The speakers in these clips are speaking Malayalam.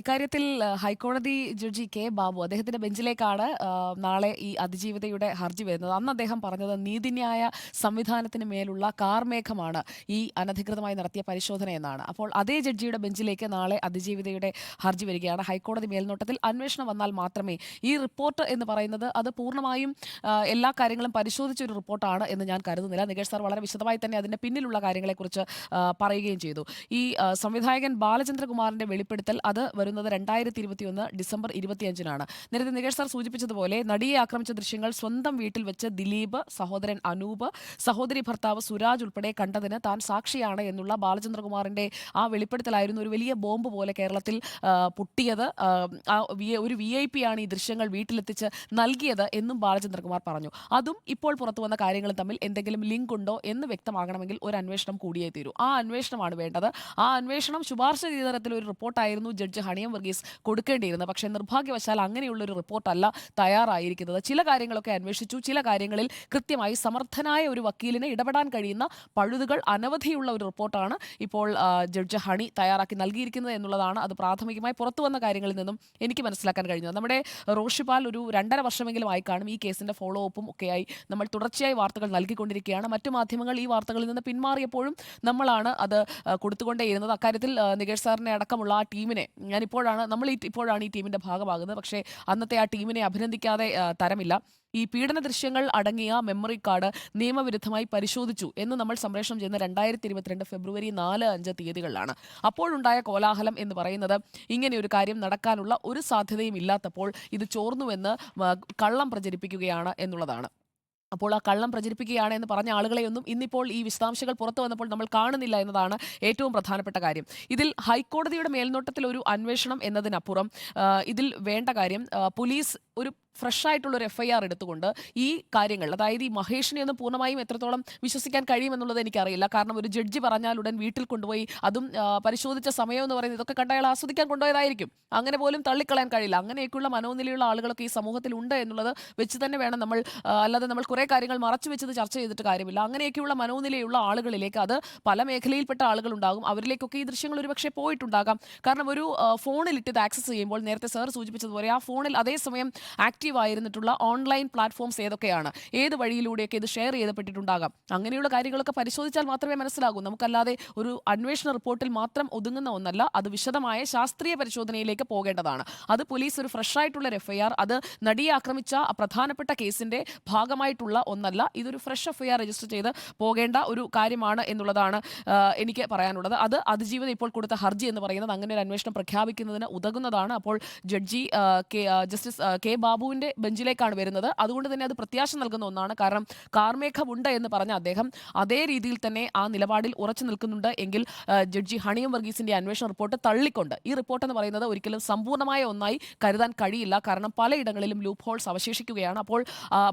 ഇക്കാര്യത്തിൽ ഹൈക്കോടതി ജഡ്ജി കെ. ബാബു അദ്ദേഹത്തിന്റെ ബെഞ്ചിലേക്കാണ് നാളെ ഈ അതിജീവിതയുടെ ഹർജി വരുന്നത്. അന്ന് അദ്ദേഹം പറഞ്ഞത് നീതിന്യായ സംവിധാനത്തിന് മേലുള്ള കാർമേഘമാണ് ഈ അനധികൃതമായി നടത്തിയ പരിശോധന എന്നാണ്. അപ്പോൾ അതേ ജഡ്ജിയുടെ ബെഞ്ചിലേക്ക് നാളെ അതിജീവിതയുടെ ഹർജി വരികയാണ്. ഹൈക്കോടതി മേൽനോട്ടത്തിൽ അന്വേഷണം വന്നാൽ മാത്രമേ ഈ റിപ്പോർട്ട് എന്ന് പറയുന്നത് അത് പൂർണമായും എല്ലാ കാര്യങ്ങളും പരിശോധിച്ച ഒരു റിപ്പോർട്ടാണ് എന്ന് ഞാൻ കരുതുന്നില്ല. നികേഷ് സാർ വളരെ വിശദമായി തന്നെ അതിന്റെ പിന്നിലുള്ള കാര്യങ്ങളെക്കുറിച്ച് പറയുകയും ചെയ്തു. ഈ സംവിധായകൻ ബാലചന്ദ്രകുമാറിന്റെ വെളിപ്പെടുത്തൽ അത് വരുന്നത് രണ്ടായിരത്തി ഇരുപത്തി ഒന്ന് ഡിസംബർ ഇരുപത്തിയഞ്ചിനാണ്. നേരത്തെ നികേഷ് സാർ സൂചിപ്പിച്ചതുപോലെ നടിയെ ആക്രമിച്ച ദൃശ്യങ്ങൾ സ്വന്തം വീട്ടിൽ വെച്ച് ദിലീപ് സഹോദരൻ അനൂപ് സഹോദരി ഭർത്താവ് സുരാജ് ഉൾപ്പെടെ കണ്ടതിന് താൻ സാക്ഷിയാണ് എന്നുള്ള ബാലചന്ദ്രകുമാറിന്റെ ആ വെളിപ്പെടുത്തലായിരുന്നു ഒരു വലിയ ബോംബ് പോലെ കേരളത്തിൽ പൊട്ടിയത്. ഒരു വി ഐ പി ആണ് ഈ ദൃശ്യങ്ങൾ വീട്ടിലെത്തിച്ച് നൽകിയത് എന്നും ബാലചന്ദ്രകുമാർ പറഞ്ഞു. അതും ഇപ്പോൾ പുറത്തു വന്ന കാര്യങ്ങളും തമ്മിൽ എന്തെങ്കിലും ലിങ്ക് ഉണ്ടോ എന്ന് വ്യക്തമാകണമെങ്കിൽ ഒരു അന്വേഷണം കൂടിയേ തീരൂ. ആ അന്വേഷണമാണ് വേണ്ടത്. ആ അന്വേഷണം ശുപാർശ ചെയ്ത തരത്തിൽ ഒരു റിപ്പോർട്ടായിരുന്നു ജഡ്ജി ഹണിയം വർഗീസ് കൊടുക്കേണ്ടിയിരുന്നത് പക്ഷേ നിർഭാഗ്യവശാൽ അങ്ങനെയുള്ള ഒരു റിപ്പോർട്ടല്ല തയ്യാറായിരിക്കുന്നത്. ചില കാര്യങ്ങളൊക്കെ അന്വേഷിച്ചു. ചില കാര്യങ്ങളിൽ കൃത്യമായി സമർത്ഥനായ ഒരു വക്കീലിനെ ഇടപെടാൻ കഴിയുന്ന പഴുതുകൾ അനവധിയുള്ള ഒരു റിപ്പോർട്ടാണ് ഇപ്പോൾ ജഡ്ജ് ഹണി തയ്യാറാക്കി നൽകിയിരിക്കുന്നത് എന്നുള്ളതാണ് അത് പ്രാഥമികമായി പുറത്തു വന്ന കാര്യങ്ങളിൽ നിന്നും എനിക്ക് മനസ്സിലാക്കാൻ കഴിഞ്ഞത്. നമ്മുടെ റോഷിപാൽ ഒരു രണ്ടര വർഷമെങ്കിലും ആയി കാണും. ഈ കേസിന്റെ ഫോളോ അപ്പും ഒക്കെയായി നമ്മൾ തുടർച്ചയായി വാർത്തകൾ നൽകിക്കൊണ്ടിരിക്കുകയാണ്. മറ്റു മാധ്യമങ്ങൾ ഈ വാർത്തകളിൽ നിന്ന് പിന്മാറിയപ്പോഴും നമ്മളാണ് അത് കൊടുത്തുകൊണ്ടേയിരുന്നത്. അക്കാര്യത്തിൽ നികേഷ് സാറിനെ അടക്കമുള്ള ആ ടീമിനെ ഞാൻ ഇപ്പോഴാണ് നമ്മൾ ഈ ഇപ്പോഴാണ് ഈ ടീമിന്റെ ഭാഗമാകുന്നത്. പക്ഷേ അന്നത്തെ ആ ടീമിനെ അഭിനന്ദിക്കാതെ തരമില്ല. ഈ പീഡന ദൃശ്യങ്ങൾ അടങ്ങിയ മെമ്മറി കാർഡ് നിയമവിരുദ്ധമായി പരിശോധിച്ചു എന്ന് നമ്മൾ സംപ്രേഷണം ചെയ്യുന്ന രണ്ടായിരത്തി ഇരുപത്തിരണ്ട് ഫെബ്രുവരി നാല് അഞ്ച് തീയതികളിലാണ്. അപ്പോഴുണ്ടായ കോലാഹലം എന്ന് പറയുന്നത് ഇങ്ങനെ ഒരു കാര്യം നടക്കാനുള്ള ഒരു സാധ്യതയും ഇല്ലാത്തപ്പോൾ ഇത് ചോർന്നുവെന്ന് കള്ളം പ്രചരിപ്പിക്കുകയാണ് എന്നുള്ളതാണ്. അപ്പോൾ ആ കള്ളം പ്രചരിപ്പിക്കുകയാണ് എന്ന് പറഞ്ഞ ആളുകളെയൊന്നും ഇന്നിപ്പോൾ ഈ വിശദാംശങ്ങൾ പുറത്തു വന്നപ്പോൾ നമ്മൾ കാണുന്നില്ല എന്നതാണ് ഏറ്റവും പ്രധാനപ്പെട്ട കാര്യം. ഇതിൽ ഹൈക്കോടതിയുടെ മേൽനോട്ടത്തിൽ ഒരു അന്വേഷണം എന്നതിനപ്പുറം ഇതിൽ വേണ്ട കാര്യം പോലീസ് ഒരു ഫ്രഷ് ആയിട്ടുള്ള ഒരു എഫ് ഐ ആർ എടുത്തുകൊണ്ട് ഈ കാര്യങ്ങൾ അതായത് ഈ മഹേഷിനെ ഒന്നും പൂർണമായും എത്രത്തോളം വിശ്വസിക്കാൻ കഴിയുമെന്നുള്ളത് എനിക്കറിയില്ല. കാരണം ഒരു ജഡ്ജി പറഞ്ഞാൽ ഉടൻ വീട്ടിൽ കൊണ്ടുപോയി അതും പരിശോധിച്ച സമയം എന്ന് പറയുന്നത് ഇതൊക്കെ കണ്ട അയാൾ ആസ്വദിക്കാൻ കൊണ്ടുപോയതായിരിക്കും. അങ്ങനെ പോലും തള്ളിക്കളയാൻ കഴിയില്ല. അങ്ങനെയൊക്കെയുള്ള മനോനിലയുള്ള ആളുകളൊക്കെ ഈ സമൂഹത്തിൽ ഉണ്ട് എന്നുള്ളത് വെച്ച് തന്നെ വേണം നമ്മൾ അല്ലാതെ നമ്മൾ കുറേ കാര്യങ്ങൾ മറച്ചു വെച്ചത് ചർച്ച ചെയ്തിട്ട് കാര്യമില്ല. അങ്ങനെയൊക്കെയുള്ള മനോനിലയുള്ള ആളുകളിലേക്ക് അത് പല മേഖലയിൽപ്പെട്ട ആളുകൾ ഉണ്ടാകും അവരിലേക്കൊക്കെ ഈ ദൃശ്യങ്ങൾ ഒരുപക്ഷെ പോയിട്ടുണ്ടാകാം. കാരണം ഒരു ഫോണിലിട്ട് ഇത് ആക്സസ് ചെയ്യുമ്പോൾ നേരത്തെ സാർ സൂചിപ്പിച്ചതുപോലെ ആ ഫോണിൽ അതേസമയം ആക്റ്റീവ് ആയിരുന്നിട്ടുള്ള ഓൺലൈൻ പ്ലാറ്റ്ഫോംസ് ഏതൊക്കെയാണ്? ഏത് വഴിയിലൂടെയൊക്കെ ഇത് ഷെയർ ചെയ്തപ്പെട്ടിട്ടുണ്ടാകാം അങ്ങനെയുള്ള കാര്യങ്ങളൊക്കെ പരിശോധിച്ചാൽ മാത്രമേ മനസ്സിലാകൂ. നമുക്കല്ലാതെ ഒരു അന്വേഷണ റിപ്പോർട്ടിൽ മാത്രം ഒതുങ്ങുന്ന ഒന്നല്ല അത് വിശദമായ ശാസ്ത്രീയ പരിശോധനയിലേക്ക് പോകേണ്ടതാണ്. അത് പോലീസ് ഒരു ഫ്രഷ് ആയിട്ടുള്ള ഒരു എഫ്ഐആർ അത് നടിയെ ആക്രമിച്ച പ്രധാനപ്പെട്ട കേസിന്റെ ഭാഗമായിട്ടുള്ള ഒന്നല്ല ഇതൊരു ഫ്രഷ് എഫ്ഐആർ രജിസ്റ്റർ ചെയ്ത് പോകേണ്ട ഒരു കാര്യമാണ് എന്നുള്ളതാണ് എനിക്ക് പറയാനുള്ളത്. അത് അതിജീവിതം ഇപ്പോൾ കൊടുത്ത ഹർജി എന്ന് പറയുന്നത് അങ്ങനെ ഒരു അന്വേഷണം പ്രഖ്യാപിക്കുന്നതിന് ഉതകുന്നതാണ്. അപ്പോൾ ജഡ്ജി ജസ്റ്റിസ് കെ ആ, ബാബുവിന്റെ ബെഞ്ചിലേക്കാണ് വരുന്നത്. അതുകൊണ്ട് തന്നെ അത് പ്രത്യാശ നൽകുന്ന ഒന്നാണ്. കാരണം കാർമേഘമുണ്ട് എന്ന് പറഞ്ഞ അദ്ദേഹം അതേ രീതിയിൽ തന്നെ ആ നിലപാടിൽ ഉറച്ചു നിൽക്കുന്നുണ്ട്. എങ്കിൽ ജഡ്ജി ഹണിയം വർഗീസിന്റെ അന്വേഷണ റിപ്പോർട്ട് തള്ളിക്കൊണ്ട് ഈ റിപ്പോർട്ട് എന്ന് പറയുന്നത് ഒരിക്കലും സമ്പൂർണമായ ഒന്നായി കരുതാൻ കഴിയില്ല. കാരണം പലയിടങ്ങളിലും ലൂപ്പ് ഹോൾസ് അവശേഷിക്കുകയാണ്. അപ്പോൾ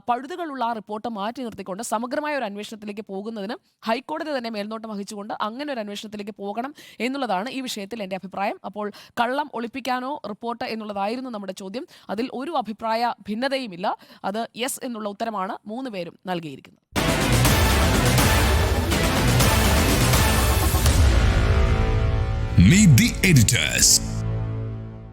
പഴുതുകളുള്ള ആ റിപ്പോർട്ട് മാറ്റി നിർത്തിക്കൊണ്ട് സമഗ്രമായ ഒരു അന്വേഷണത്തിലേക്ക് പോകുന്നതിന് ഹൈക്കോടതി തന്നെ മേൽനോട്ടം വഹിച്ചുകൊണ്ട് അങ്ങനെ ഒരു അന്വേഷണത്തിലേക്ക് പോകണം എന്നുള്ളതാണ് ഈ വിഷയത്തിൽ എന്റെ അഭിപ്രായം. അപ്പോൾ കള്ളം ഒളിപ്പിക്കാനോ റിപ്പോർട്ട് എന്നുള്ളതായിരുന്നു നമ്മുടെ ചോദ്യം. അതിൽ ഒരു അഭിപ്രായ ഭിന്നതയുമില്ല അത് യെസ് എന്നുള്ള ഉത്തരമാണ് മൂന്ന് പേരും നൽകിയിരിക്കുന്നത് Meet the editors.